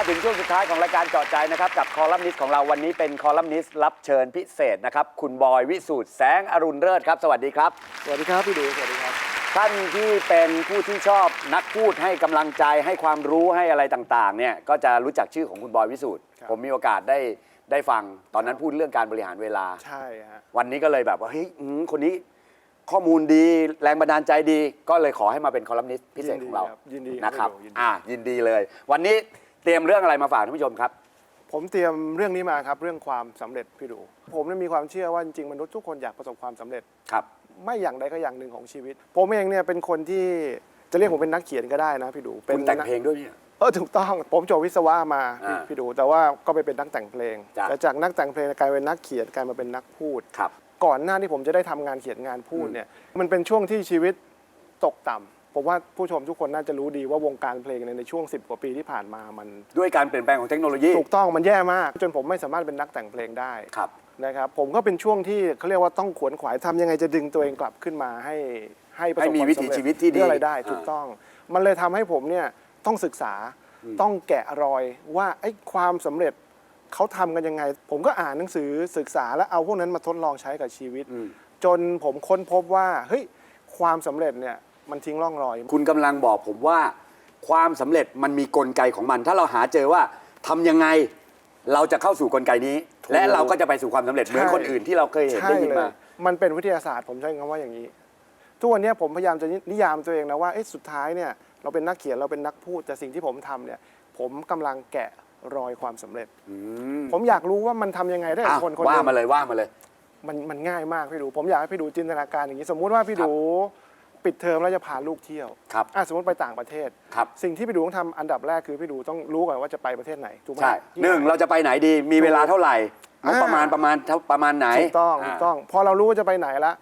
มาถึงช่วงสุดท้ายของรายการเจาะใจนะครับกับคอลัมนิสต์ของเราวันนี้เป็นคอลัมนิสต์รับเชิญพิเศษนะครับคุณบอยวิสูตรแสงอรุณเลิศครับสวัสดีครับ สวัสดีครับพี่ดูสวัสดีครับ ท่านที่เป็นผู้ที่ชอบนักพูดให้กำลังใจให้ความรู้ให้อะไรต่างๆเนี่ยก็จะรู้จักชื่อของคุณบอยวิสูตรครับ ผมมีโอกาสได้ได้ฟังตอนนั้นพูดเรื่องการบริหารเวลา ใช่ฮะวันนี้ก็เลยแบบว่าเฮ้ยอืมคนนี้ข้อมูลดีแรงบันดาลใจดี ก็เลยขอให้มาเป็นคอลัมนิสต์พิเศษของเรายินดีนะครับพี่ดูยินดี อ่ายินดีเลย วันนี้ เตรียมเรื่องอะไรมาฝากท่านผู้ชมครับ ผมเตรียมเรื่องนี้มาครับ เรื่องความสำเร็จพี่ดูผมเนี่ยมีความเชื่อว่าจริงๆมนุษย์ทุกคนอยากประสบความสำเร็จ ครับ ไม่อย่างใดก็อย่างหนึ่งของชีวิต ผมเองเนี่ยเป็นคนที่จะเรียกผมเป็นนักเขียนก็ได้นะพี่ดูเป็คุณแต่งเพลงด้วยเนี่ย เออถูกต้องผมจบวิศวะมาพี่อ่าพี่ดู แต่ว่าก็ไปเป็นนักแต่งเพลงจ้ะ แต่จากนักแต่งเพลงกลายเป็นนักเขียนกลายมาเป็นนักพูด ครับ ก่อนหน้าที่ผมจะได้ทำงานเขียนงานพูดอืมเนี่ยมันเป็นช่วงที่ชีวิตตกต่ำ ผมว่าผู้ชมทุกคนน่าจะรู้ดีว่าวงการเพลงในยในช่วง 10 กว่าปีที่ผ่านมามัน ด้วยการเปลี่ยนแปลงของเทคโนโลยี ถูกต้องมันแย่มาก จนผมไม่สามารถเป็นนักแต่งเพลงได้ครับ นะครับผมก็เป็นช่วงที่เขาเรียกว่าต้องขวนขวายทำยังไงจะดึงตัวเองกลับขึ้นมาให้ให้ประสบให้มีความวิถีสำเร็จชีวิตที่ดีเพื่ออะไรได้อ่า ถูกต้อง มันเลยทำให้ผมเนี่ยต้องศึกษาต้องแกะรอยว่าไอ้ความสำเร็จเขาทำกันยังไง ผมก็อ่านหนังสือศึกษาแล้วเอาพวกนั้นมาทดลองใช้กับชีวิตอืมจนผมค้นพบว่าเฮ้ยความสำเร็จเนี่ย มันทิ้งร่องรอย คุณกำลังบอกผมว่า ความสำเร็จมันมีกลไกของมัน ถ้าเราหาเจอว่าทำยังไงเราจะเข้าสู่กลไกนี้ถูกและเราก็จะไปสู่ความสำเร็จเหมือนคนอื่นที่เราเคยเห็นใช่ได้ยินเลมายมันเป็นวิทยาศาสตร์ผมใช้คำว่าอย่างนี้ ทุกวันเนี้ยผมพยายามจะนิยามตัวเองนะว่าเอ๊ะสุดท้ายเนี่ยเราเป็นนักเขียนเราเป็นนักพูดแต่สิ่งที่ผมทำเนี่ยผมกำลังแกะรอยความสำเร็จอืมผมอยากรู้ว่ามันทำยังไงได้กับอะคนคนหว่านึงมาเลยว่ามาเลย มันมันง่ายมากพี่ดู ผมอยากให้พี่ดูจินตนาการอย่างนี้ สมมุติว่าพี่ดู ปิดเทอมแล้วจะพาลูกเที่ยวครับ อะสมมติไปต่างประเทศ ครับ สิ่งที่พี่ดูต้องทำอันดับแรกคือพี่ดูต้องรู้ก่อนว่าจะไปประเทศไหนถูกไหมใช่หนึ่งเราจะไปไหนดี มีเวลาเท่าไหร่งบประมาณอ่าประมาณเท่าประมาณไหนถูกต้องาถูกต้อง พอเรารู้ว่าจะไปไหนละ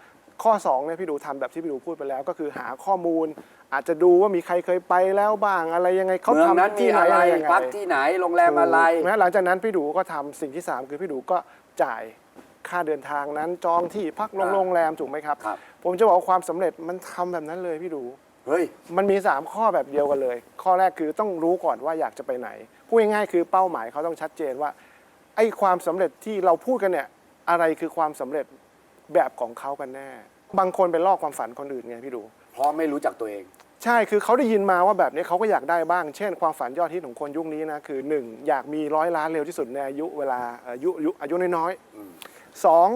ข้อ2เนี่ยพี่ดูทำแบบที่พี่ดูพูดไปแล้ว ก็คือหาข้อมูล อาจจะดูว่ามีใครเคยไปแล้วบ้างอะไรยังไงเขาเมืองนั้นทำมีที่ไหนอะไรอะไรยังไงพักที่ไหนโรงแรมอะไร ถูกนะหลังจากนั้นพี่ดูก็ทำสิ่งที่ 3 คือพี่ดูก็จ่าย ค่าเดินทางนั้นจองที่พักโรงอ่าโรงแรมถูกไหมครับ ครับ ผมจะบอกว่าความสำเร็จมันทำแบบนั้นเลยพี่ดู เฮ้ย มันมี 3 ข้อแบบเดียวกันเลย ข้อแรกคือต้องรู้ก่อนว่าอยากจะไปไหน พูดง่ายๆคือเป้าหมายเขาต้องชัดเจนว่า ไอ้ความสำเร็จที่เราพูดกันเนี่ย อะไรคือความสำเร็จแบบของเขากันแน่ บางคนไปลอกความฝันคนอื่นไงพี่ดู เพราะไม่รู้จักตัวเอง ใช่ คือเขาได้ยินมาว่าแบบนี้เขาก็อยากได้บ้าง เช่น ความฝันยอดฮิตของคนยุคนี้นะ คือ 1 อยากมีร้อยล้านเร็วที่สุดในอายุเวลาอายุอายุอายุน้อยอืมๆ สอง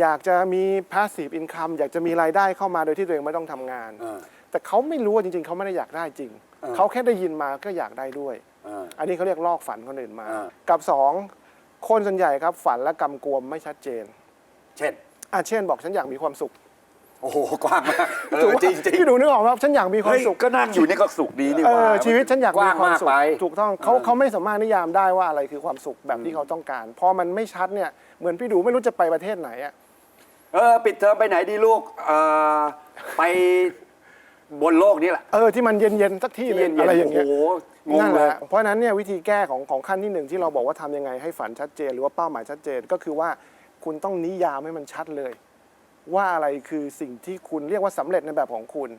อยากจะมี passive income อยากจะมีรายได้เข้ามาโดยที่ตัวเองไม่ต้องทำงานเออแต่เขาไม่รู้ว่าจริง ๆ เขาไม่ได้อยากได้จริงเออเขาแค่ได้ยินมาก็อยากได้ด้วยเอออันนี้เขาเรียกลอกฝันคนอื่นมาเออกับสองคนส่วนใหญ่ครับฝันและกำกวมไม่ชัดเจนเช่นอะเช่นบอกฉันอยากมีความสุข โอ้โหกว้างมากเอถูอกปะจริงจริงพี่ดูนึกออกไหมครับฉันอยากมีความเฮ้ยสุขก็นั่งอยู่นี่ก็สุขดีนี่หเอว่าอชีวิตฉันอยากกมีว้างความมากสุขไป ถูกต้องเขาเออเขาไม่สามารถนิยามได้ว่าอะไรคือความสุขแบบที่เขาต้องการ พอมันไม่ชัดเนี่ยเหมือนพี่ดูไม่รู้จะไปประเทศไหนอะ เออปิดเทอมไปไหนดีลูกเออไปบนโลกนี้แหละเออที่มันเย็นๆสักที่หนึงที่อะไรๆอย่างเงี้ยโอ้โหงงนั่นแหเลยละเพราะฉะนั้นเนี่ยวิธีแก้ของของขั้นที่หนึ่งที่เราบอกว่าทำยังไงให้ฝันชัดเจน หรือว่าเป้าหมายชัดเจนก็คือว่าคุณต้องนิยามให้มันชัดเลย ว่าอะไรคือสิ่งที่คุณเรียกว่าสำเร็จในแบบของคุณ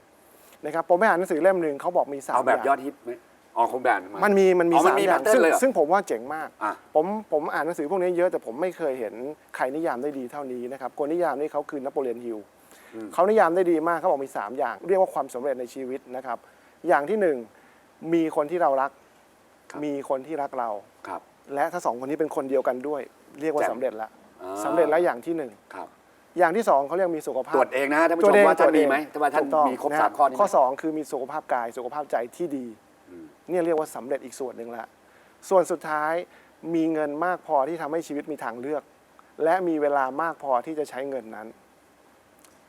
นะครับผมไปอ่านหนังสือเล่มหนึ่งเขาบอกมีสามเอาแบบางยอดฮิตไหมอ๋อคงแบบมันมีมันมีอ๋อมันสามมีอย่าง pattern ซึ่งเลยเหรอ ซึ่งผมว่าเจ๋งมาก อะ ผมผมอ่านหนังสือพวกนี้เยอะแต่ผมไม่เคยเห็นใครนิยามได้ดีเท่านี้นะครับคนนิยามนี่เขาคือนโปเลียนฮิลเขานิยามได้ดีมากเขาบอกมี 3 อย่าง เรียกว่าความสำเร็จในชีวิตนะครับ อย่างที่หนึ่งมีคนที่เรารัก ครับ มีคนที่รักเรา ครับ และถ้าสองคนนี้เป็นคนเดียวกันด้วย เรียกว่าแจ่มสำเร็จละอ่าสำเร็จแล้วอย่างที่หนึ่ง ครับ อย่างที่สองเขาเรียกมีสุขภาพตรวจเองนะฮะท่านผู้ตัชวมเองว่าท่านตัวเองมีไหมถ้าว่าท่านถูกต้องมีครบนะสามข้อนี้ข้อไหมสองคือมีสุขภาพกายสุขภาพใจที่ดีอืมเนี่ยเรียกว่าสำเร็จอีกส่วนหนึ่งละส่วนสุดท้ายมีเงินมากพอที่ทำให้ชีวิตมีทางเลือก และมีเวลามากพอที่จะใช้เงินนั้น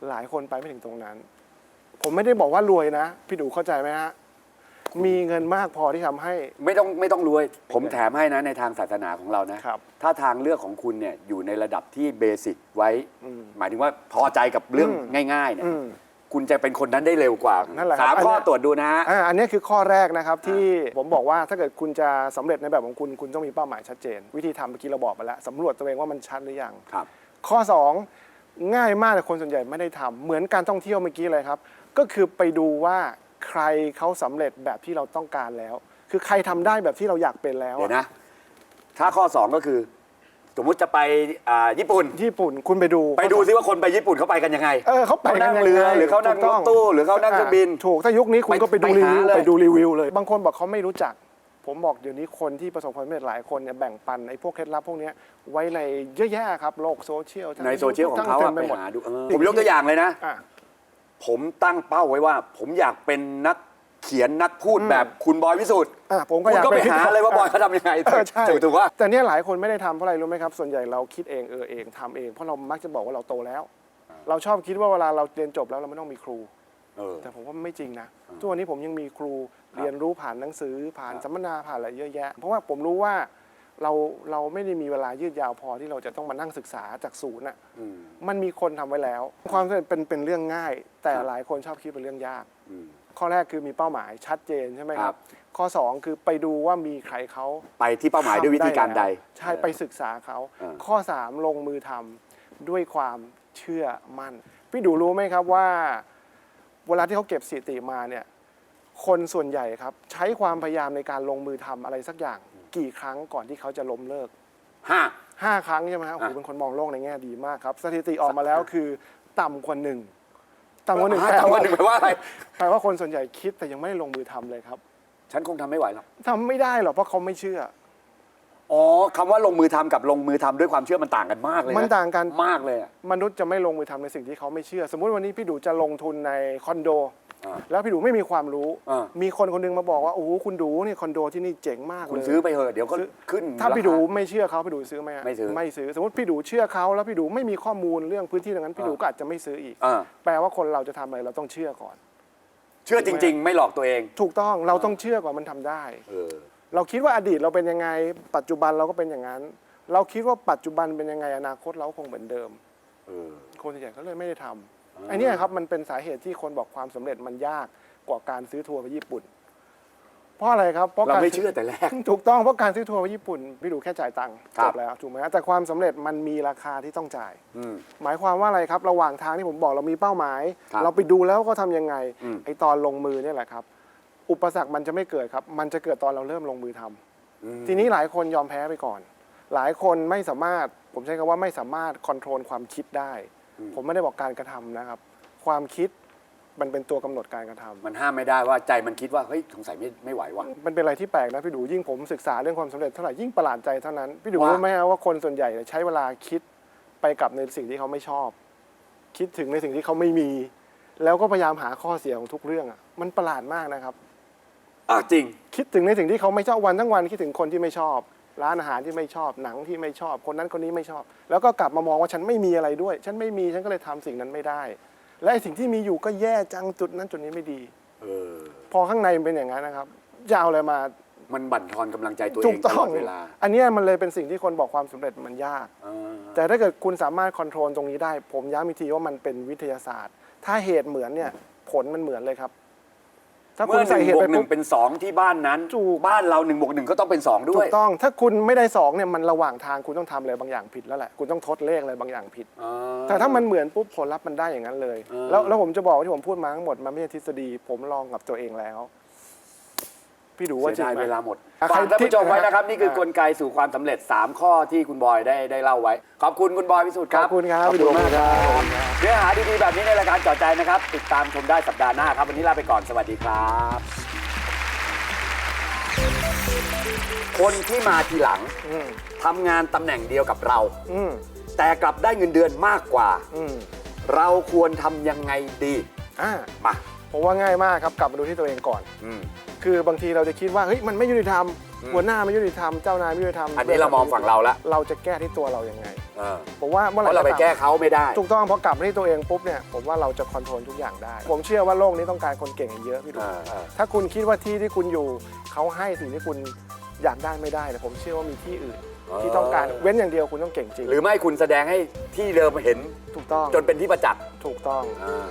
หลายคนไปไม่ถึงตรงนั้น ผมไม่ได้บอกว่ารวยนะ พี่ดูเข้าใจไหมฮะ มีเงินมากพอที่ทำให้ ไม่ต้องไม่ต้องรวย ผมแถมให้นะในทางศาสนาของเรานะ ครับถ้าทางเลือกของคุณเนี่ยอยู่ในระดับที่เบสิกไว้อืมหมายถึงว่าพอใจกับเรื่องอืมง่ายๆเนี่ยอืมคุณจะเป็นคนนั้นได้เร็วกว่านั่นแหละครับสามอันเนี้ยข้อตรวจดูนะฮะ อ่าอันนี้คือข้อแรกนะครับที่ผมบอกว่าถ้าเกิดคุณจะสำเร็จในแบบของคุณคุณต้องมีเป้าหมายชัดเจน วิธีทำเมื่อกี้เราบอกไปแล้วสำรวจตัวเองว่ามันชัดหรือยัง ครับ ข้อ 2 ง่ายมากแต่คนส่วนใหญ่ไม่ได้ทำเหมือนการท่องเที่ยวเมื่อกี้เลยครับ ก็คือไปดูว่า ใครเขาสำเร็จแบบที่เราต้องการแล้ว คือใครทำได้แบบที่เราอยากเป็นแล้วเดี๋ยวอะนะ ถ้าข้อ 2 ก็คือ สมมุติจะไปอ่าญี่ปุ่น ญี่ปุ่นคุณไปดูไปดูซิว่าคนไปญี่ปุ่นเขาไปกันยังไง เออเขาไปกันนั่งยังไงเรือหรือเขานั่งถูกรต้ถตู้หรือเขานั่งเครื่องบินถูกถ้ายุคนี้คุณก็ไปดูไปรีหาวิวเลย ไปดูรีวิวเลย บางคนบอกเขาไม่รู้จัก ผมบอกเดี๋ยวนี้คนที่ประสบความสำเร็จหลายคนเนี่ยแบ่งปันไอ้พวกเคล็ดลับพวกเนี้ยไว้ในเยอะแยะครับโลกโซเชียลทั้ในโซเชียลของเขาต็อะมไปหมดหาดูเออผมยกตัวอย่างเลยนะ อะ ผมตั้งเป้าไว้ว่า ผมอยากเป็นนักเขียนนักพูดแบบคุณบอยวิสุทธ์อะผมก็คุณอยากก็ไปเป็นหาเลยว่าบอยเขาทำยังไงเออใช่ถูกถูกว่า แต่เนี่ยหลายคนไม่ได้ทำเพราะอะไรรู้ไหมครับส่วนใหญ่เราคิดเองเออเองทำเองเพราะเรามักจะบอกว่าเราโตแล้ว เราชอบคิดว่าเวลาเราเรียนจบแล้วเราไม่ต้องมีครู เออ แต่ผมว่าไม่จริงนะทุกวันนี้ผมยังมีครูเรียนรู้ผ่านหนังสือผ่านครับสัมมนาผ่านอะไรเยอะแยะ เพราะว่าผมรู้ว่า เราเราไม่ได้มีเวลายืดยาวพอที่เราจะต้องมานั่งศึกษาจากศูนย์อะอืม มันมีคนทำไว้แล้ว ความสำเร็จเป็นเป็นเรื่องง่าย แต่ครับหลายคนชอบคิดเป็นเรื่องยาก อืม ข้อแรกคือมีเป้าหมายชัดเจนใช่ไหมคครัรับ บ ข้อ2คือไปดูว่ามีใครเขา ไปที่เป้าหมายด้วยวิธีการใด ทำแล้วใช่ไปศึกษาเขาเออข้อ 3 ลงมือทำด้วยความเชื่อมั่น พี่ดูรู้ไหมครับว่า เวลาที่เขาเก็บสถิติมาเนี่ยคนส่วนใหญ่ครับ ใช้ความพยายามในการลงมือทำอะไรสักอย่าง กี่ครั้งก่อนที่เขาจะล้มเลิก ห้าห้าครั้งใช่ไหมครับโอ้โหอะเป็นคนมองโลกในแง่ดีมากครับ สถิติออกมาแล้วคือต่ำกว่าหนึ่งต่ำกว่าหนึ่งห้าแปลต่ำกว่าว่าหนึ่งแปลว่าอะไร แปลว่าคนส่วนใหญ่คิดแต่ยังไม่ได้ลงมือทำเลยครับฉันคงทำไม่ไหวหรอก ทำไม่ได้หรอกเพราะเขาไม่เชื่อ อ๋อคำว่าลงมือทำกับลงมือทำด้วยความเชื่อมันต่างกันมากเลยะมันต่างกัน มากเลยอะมนุษย์จะไม่ลงมือทำในสิ่งที่เขาไม่เชื่อ สมมุติวันนี้พี่ดูจะลงทุนในคอนโดอ่า แล้วพี่ดูไม่มีความรู้อ่ามีคนคนหนึงมาบอกว่าโอ้โหคุณดูนี่คอนโดที่นี่เจ๋งมากคุณเลยซื้อไปเถอะเดี๋ยวก็ซื้อขึ้น ถ้าพี่ดูรคไม่เชื่อเขาพี่ดูซื้อไหมะไม่ซื้อไม่ซื้อสมมติพี่ดูเชื่อเขาแล้วพี่ดูไม่มีข้อมูลเรื่องพื้นที่ตรงนั้นพี่ดูอ่าก็อาจจะไม่ซื้ออีกอ่าแปลว่าคนเราจะทำอะไรเราต้องเชื่อก่อน เชื่อจริง ๆ ไม่หลอกตัวเอง ถูกต้องเราต้องเชื่อก่อนมันทำได้เออเราคิดว่าอดีตเราเป็นยังไง ปัจจุบันเราก็เป็นอย่างนั้น เราคิดว่าปัจจุบันเป็นยังไงอนาคตเราก็คงเหมือนเดิมเออคนส่วนใหญ่ก็เลยไม่ได้ทำ อ่าไอ้เนี่ยครับมันเป็นสาเหตุที่คนบอกความสำเร็จมันยากกว่าการซื้อทัวร์ไปญี่ปุ่น เพราะอะไรครับเพราะเราการไม่เชื่อแต่แรก ถูกต้องเพราะการซื้อทัวร์ไปญี่ปุ่นพี่ดูแค่จ่ายตังค์ครัจบ บแล้วถูกไหมแต่ความสำเร็จมันมีราคาที่ต้องจ่าย อืม หมายความว่าอะไรครับ ระหว่างทางที่ผมบอกเรามีเป้าหมาย ครับเราไปดูแล้วก็ทำยังไงอืม ไอ้ตอนลงมือเนี่ยแหละครับ อุปสรรคมันจะไม่เกิดครับ มันจะเกิดตอนเราเริ่มลงมือทำอืมทีนี้หลายคนยอมแพ้ไปก่อน หลายคนไม่สามารถผมใช้คำว่าไม่สามารถคอนโทรลความคิดได้ ผมไม่ได้บอกการกระทำนะครับ ความคิดมันเป็นตัวกำหนดการกระทำมันห้ามไม่ได้ว่าใจมันคิดว่าเฮ้ยสงสัยไม่ไม่ไหวว่ะมันเป็นอะไรที่แปลกนะพี่ดูยิ่งผมศึกษาเรื่องความสำเร็จเท่าไหร่ยิ่งประหลาดใจเท่านั้นพี่ดูว่ารู้ไหมฮะว่าคนส่วนใหญ่เนี่ยใช้เวลาคิดไปกับในสิ่งที่เขาไม่ชอบ คิดถึงในสิ่งที่เขาไม่มี แล้วก็พยายามหาข้อเสียของทุกเรื่องอะมันประหลาดมากนะครับอะจริง คิดถึงในสิ่งที่เขาไม่ชอบวันทั้งวันคิดถึงคนที่ไม่ชอบ ร้านอาหารที่ไม่ชอบหนังที่ไม่ชอบ คนนั้นคนนี้ไม่ชอบ แล้วก็กลับมามองว่าฉันไม่มีอะไรด้วย ฉันไม่มีฉันก็เลยทำสิ่งนั้นไม่ได้ และไอ้สิ่งที่มีอยู่ก็แย่จังจุดนั้นจุดนี้ไม่ดีเออพอข้างในมันเป็นอย่างนั้นนะครับจะเอาอะไรมามันบั่นทอนกำลังใจตัวเอถูงกตต้ลอองดเวลา อันเนี้ยมันเลยเป็นสิ่งที่คนบอกความสำเร็จมันยากเออแต่ถ้าเกิดคุณสามารถคอนโทรลตรงนี้ได้ ผมย้ำอีกทีว่ามันเป็นวิทยาศาสตร์ ถ้าเหตุเหมือนเนี่ยผลมันเหมือนเลยครับ ถ้าคุเมื่ณอหใส่นึ่งเหตุบวไปกหนึ่ปุ๊งบ เป็นสองที่บ้านนั้น ถูก บ้านเราหนึ่งบวกหนึ่งก็ต้องเป็นสองด้ถูวยกต้องถ้าคุณไม่ได้สองเนี่ยมันระหว่างทางคุณต้องทำอะไรบางอย่างผิดแล้วแหละคุณต้องทดเลขอะไรบางอย่างผิด อ่ แต่ถ้ามันเหมือนปุ๊บผลลัพธ์มันได้อย่างนั้นเลยเออแล้วแล้วผมจะบอกว่าที่ผมพูดมาทั้งหมดมันไม่ใช่ทฤษฎี ผมลองกับตัวเองแล้ว พี่ดูว่าเสียจริงดายไหม เวลาหมดอะฝากใครท่านผู้ชมไว้นะครับที่นี่คือกลไกสู่ความสำเร็จ 3 ข้อที่คุณบอยได้ได้เล่าไว้ ขอบคุณคุณบอยพิสุทธิ์คขรัอบบคุณครับขอบพี่คุดูณมากครับครับเนื้อหาดีๆแบบนี้ในรายการเจอดใจนะครับ ติดตามชมได้สัปดาห์หน้าครับ วันนี้ลาไปก่อนสวัสดีครับ คนที่มาทีหลังอืมทำงานตำแหน่งเดียวกับเรา อืมแต่กลับได้เงินเดือนมากกว่า อืมเราควรทำยังไงดีอ่า มา ผมว่าง่ายมากครับกลับมาดูที่ตัวเองก่อน อืม คือบางทีเราจะคิดว่าเฮ้ยมันไม่ยุติธรรมอืม หัวหน้าไม่ยุติธรรมเจ้านายไม่ยุติธรรมอันนี้เรามองฝั่งเราละเราจะแก้ที่ตัวเรายังไง เออผมว่าเมื่อเพไหร่ราะเราไปตมแก้เขาไม่ได้ ถูกต้องเพราะกลับมาที่ตัวเองปุ๊บเนี่ยผมว่าเราจะคอนโทรลทุกอย่างได้ ผมเชื่อว่าโลกนี้ต้องการคนเก่งเยอะพี่ดูเออเออถ้าคุณคิดว่าที่ที่คุณอยู่เขาให้สิ่งที่คุณอยากได้ไม่ได้แต่ผมเชื่อว่ามีที่อื่นที่ต้องการเว้นอย่างเดียวคุณต้องเก่งจริงหรือไม่คุณแสดงให้ที่เดิมเห็นถูกต้องจนเป็นที่ประจักษ์ถูกต้อง อ่า